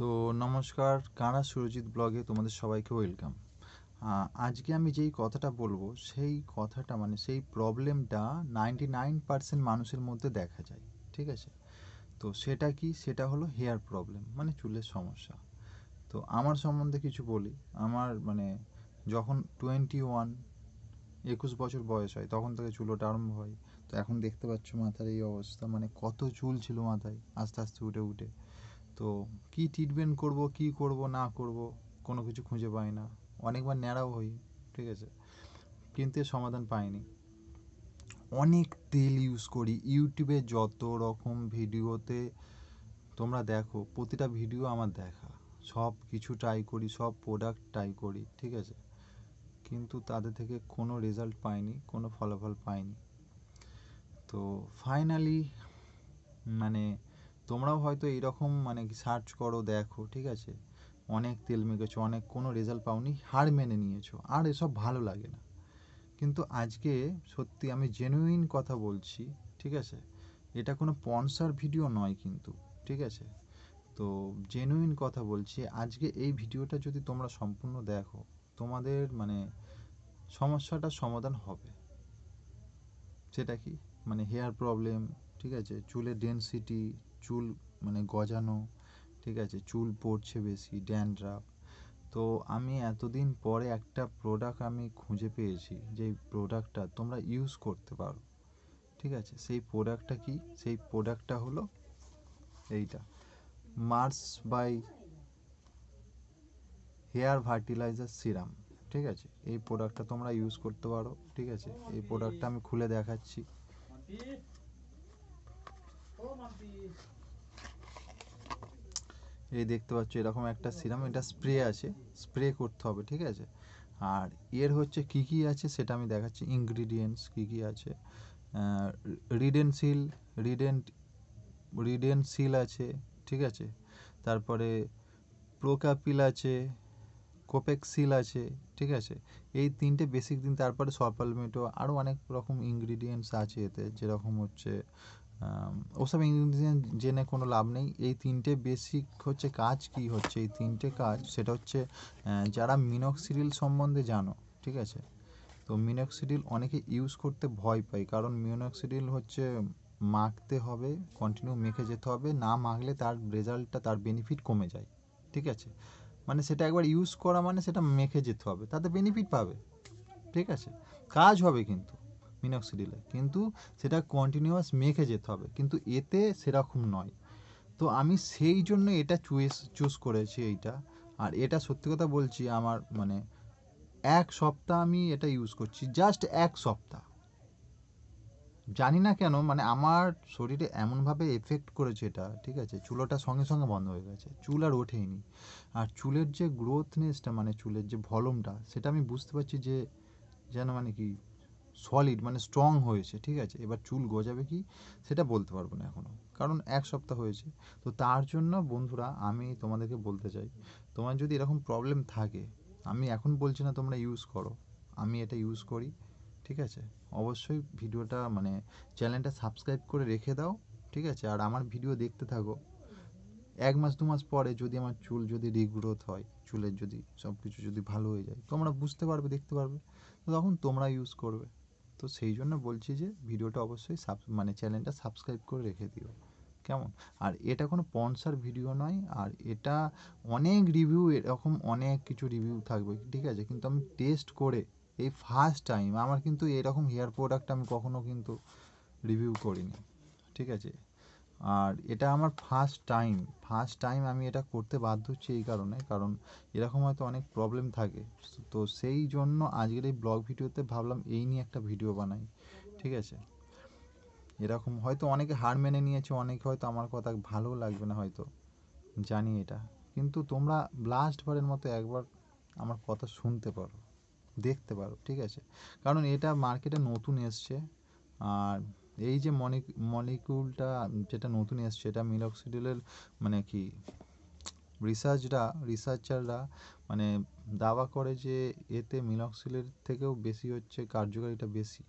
তো নমস্কার, কানা সুরজিৎ ব্লগে তোমাদের সবাইকে ওয়েলকাম। আজকে আমি যেই কথাটা বলব, সেই কথাটা মানে সেই প্রবলেমটা নাইনটি নাইন পার্সেন্ট মানুষের মধ্যে দেখা যায়, ঠিক আছে? তো সেটা কি? সেটা হলো হেয়ার প্রবলেম মানে চুলের সমস্যা। তো আমার সম্বন্ধে কিছু বলি। আমার মানে যখন টোয়েন্টি ওয়ান, একুশ বছর বয়স হয়, তখন থেকে চুল আরম্ভ হয়। তো এখন দেখতে পাচ্ছ মাথার এই অবস্থা মানে কত চুল ছিল মাথায়, আস্তে আস্তে উঠে উঠে। তো কি ট্রিটমেন্ট করব, কি করব, না করব, কোনো কিছু খুঁজে পাই না। অনেকবার ন্যাড়াও হই, ঠিক আছে? কিন্তু এর সমাধান পাইনি। অনেক তেল ইউজ করি ইউটিউবে যত রকম ভিডিওতে তোমরা দেখো, প্রতিটা ভিডিও আমার দেখা। সব কিছু ট্রাই করি, সব প্রোডাক্ট ট্রাই করি, ঠিক আছে? কিন্তু তাদের থেকে কোনো রেজাল্ট পাইনি, কোনো ফলাফল পাইনি। তো ফাইনালি মানে তোমরাও হয়তো এরকম মানে সার্চ করো, দেখো, ঠিক আছে? অনেক তেল মেখেছো, অনেক কোনো রেজাল্ট পাওনি, হার মেনে নিয়েছো, আর এসব ভালো লাগে না। কিন্তু আজকে সত্যি আমি জেনুইন কথা বলছি, ঠিক আছে? এটা কোনো পনসার ভিডিও নয় কিন্তু, ঠিক আছে? তো জেনুইন কথা বলছি, আজকে এই ভিডিওটা যদি তোমরা সম্পূর্ণ দেখো, তোমাদের মানে সমস্যাটার সমাধান হবে। সেটা কি? মানে হেয়ার প্রবলেম ঠিক আছে? চুলের ডেন্সিটি চুল মানে গজানো, ঠিক আছে? চুল পড়ছে বেশি ড্যান্ড্রাফ তো আমি এতদিন পরে একটা প্রোডাক্ট আমি খুঁজে পেয়েছি যেই প্রোডাক্টটা তোমরা ইউজ করতে পারো, ঠিক আছে? সেই প্রোডাক্টটা কি? সেই প্রোডাক্টটা হলো এইটা। Mars by hair fertilizer serum ঠিক আছে? এই প্রোডাক্টটা তোমরা ইউজ করতে পারো, ঠিক আছে? এই প্রোডাক্টটা আমি খুলে দেখাচ্ছি। এই দেখতে পাচ্ছ, এরকম একটা সিরাম, এটা স্প্রে আছে স্প্রে করতে হবে, ঠিক আছে? আর এর হচ্ছে কি কি আছে সেটা আমি দেখাচ্ছি ইনগ্রিডিয়েন্টস কি কি আছে রিডেনসিল রিডেন্ট রিডেনসিল আছে, ঠিক আছে? তারপরে প্রোকাপিল আছে কোপেক্সিল আছে, ঠিক আছে? এই তিনটে বেসিক দিন, তারপরে সপালমেটো আরও অনেক রকম ইনগ্রিডিয়েন্টস আছে এতে, যেরকম হচ্ছে ওসব ইনগ্রিডিয়েন্ট জেনে কোনো লাভ নেই। এই তিনটে বেসিক হচ্ছে কাজ কি হচ্ছে? এই তিনটে কাজ, সেটা হচ্ছে যারা মিনক্সিডিল সম্বন্ধে জানো, ঠিক আছে? তো মিনক্সিডিল অনেকে ইউজ করতে ভয় পায়, কারণ মিনক্সিডিল হচ্ছে মাখতে হবে কন্টিনিউ মেখে যেতে হবে, না মাখলে তার রেজাল্টটা তার বেনিফিট কমে যায়, ঠিক আছে? মানে সেটা একবার ইউজ করা মানে সেটা মেখে যেতে হবে, তাতে বেনিফিট পাবে, ঠিক আছে? কাজ হবে কিন্তু। মিনক্সিডিলে কিন্তু সেটা কন্টিনিউয়াস মেখে যেতে হবে। কিন্তু এতে সেরকম নয়। তো আমি সেই জন্য এটা চুয়েস চুজ করেছি এইটা। আর এটা সত্যি কথা বলছি, আমার মানে এক সপ্তাহ আমি এটা ইউজ করছি। জাস্ট এক সপ্তাহ। জানি না কেন মানে আমার শরীরে এমনভাবে এফেক্ট করেছে এটা, ঠিক আছে? চুলোটা সঙ্গে সঙ্গে বন্ধ হয়ে গেছে। চুল আর ওঠেইনি আর চুলের যে গ্রোথনেসটা মানে চুলের যে ভলমটা সেটা আমি বুঝতে পারছি যে, যেন মানে কি সলিড মানে স্ট্রং হয়েছে, ঠিক আছে? এবার চুল গজাবে কি? সেটা বলতে পারব না এখনও কারণ এক সপ্তাহ হয়েছে। তো তার জন্য বন্ধুরা, আমি তোমাদেরকে বলতে চাই, তোমার যদি এরকম প্রবলেম থাকে, আমি এখন বলছি না তোমরা ইউজ করো, আমি এটা ইউজ করি, ঠিক আছে? অবশ্যই ভিডিওটা মানে চ্যানেলটা সাবস্ক্রাইব করে রেখে দাও, ঠিক আছে? আর আমার ভিডিও দেখতে থাকো। এক মাস, দু মাস পরে যদি আমার চুল যদি রিগ্রোথ হয়, চুলের যদি সব কিছু যদি ভালো হয়ে যায়, তোমরা বুঝতে পারবে, দেখতে পারবে। তখন তোমরা ইউজ করবে। তো সেই জন্য বলছি যে ভিডিওটা অবশ্যই সাব মানে চ্যানেলটা সাবস্ক্রাইব করে রেখে দিও। কেমন? আর এটা কোনো স্পন্সার ভিডিও নয়, আর এটা অনেক রিভিউ এরকম অনেক কিছু রিভিউ থাকবে, ঠিক আছে? কিন্তু আমি টেস্ট করে, এই ফার্স্ট টাইম আমার কিন্তু এরকম হেয়ার প্রোডাক্ট আমি কখনো কিন্তু রিভিউ করিনি, ঠিক আছে? আর এটা আমার ফার্স্ট টাইম ফার্স্ট টাইম আমি এটা করতে বাধ্য হচ্ছি এই কারণে, কারণ এরকম হয়তো অনেক প্রবলেম থাকে। তো সেই জন্য আজকের এই ব্লগ ভিডিওতে ভাবলাম এই নিয়ে একটা ভিডিও বানাই, ঠিক আছে? এরকম হয়তো অনেকে হার মেনে নিয়েছে, অনেকে হয়তো আমার কথা ভালো লাগবে না হয়তো, জানি এটা। কিন্তু তোমরা লাস্টবারের মতো একবার আমার কথা শুনতে পারো, দেখতে পারো, ঠিক আছে? কারণ এটা মার্কেটে নতুন এসছে, আর এই যে মলিক মলিকুলটা যেটা নতুন এসছে এটা মিলক্সিডিলের মানে কি রিসার্চরা রিসার্চাররা মানে দাবা করে যে এতে মিলক্সিলের থেকেও বেশি হচ্ছে, কার্যকারিতা বেশি,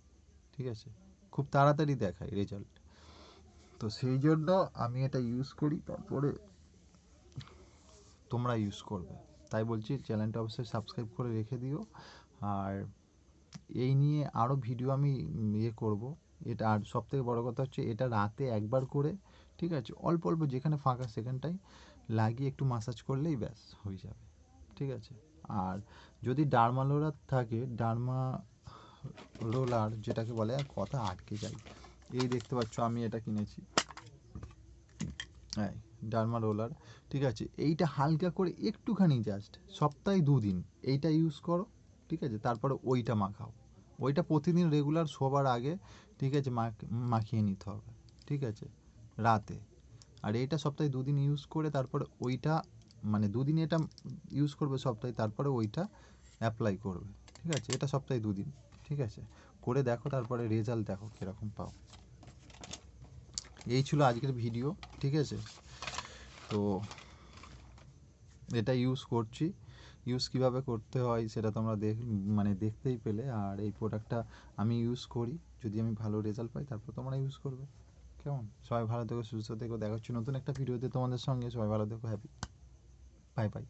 ঠিক আছে? খুব তাড়াতাড়ি দেখায় রেজাল্ট তো সেই জন্য আমি এটা ইউজ করি, তারপরে তোমরা ইউজ করবে। তাই বলছি চ্যানেলটা অবশ্যই সাবস্ক্রাইব করে রেখে দিও। আর এই নিয়ে আরও ভিডিও আমি ইয়ে করব। এটা আর সব থেকে বড়ো কথা হচ্ছে এটা রাতে একবার করে, ঠিক আছে, অল্প অল্প যেখানে ফাঁকা সেখানটাই লাগিয়ে একটু মাসাজ করলেই ব্যাস হয়ে যাবে, ঠিক আছে। আর যদি ডার্মা রোলার থাকে ডার্মা রোলার যেটাকে বলে কথা আটকে যায়। এই দেখতে পাচ্ছ আমি এটা কিনেছি। হ্যাঁ ডার্মা রোলার ঠিক আছে, এইটা হালকা করে একটুখানি জাস্ট সপ্তাহে দুদিন এইটা ইউজ করো, ঠিক আছে, তারপরে ওইটা মাখাও। ওইটা প্রতিদিন রেগুলার শোবার আগে ঠিক আছে মাখ- মাখিয়ে নিতে হবে, ঠিক আছে? রাতে। আর এইটা সপ্তাহে দুদিন ইউজ করে তারপরে ওইটা মানে দুদিন এটা ইউজ করবে সপ্তাহে, তারপরে ওইটা অ্যাপ্লাই করবে, ঠিক আছে? এটা সপ্তাহে দুদিন, ঠিক আছে? করে দেখো, তারপরে রেজাল্ট দেখো কীরকম পাও। এই ছিল আজকের ভিডিও ঠিক আছে? তো এটা ইউজ করছি। ইউজ কীভাবে করতে হয় সেটা তোমরা দেখ মানে দেখতেই পেলে। আর এই প্রোডাক্টটা আমি ইউজ করি। যদি আমি ভালো রেজাল্ট পাই, তারপর তোমরা ইউজ করবে। কেমন? সবাই ভালো থেকো, সুস্থ থেকো। দেখা হচ্ছে নতুন একটা ভিডিওতে তোমাদের সঙ্গে। সবাই ভালো থেকো হ্যাপি বাই বাই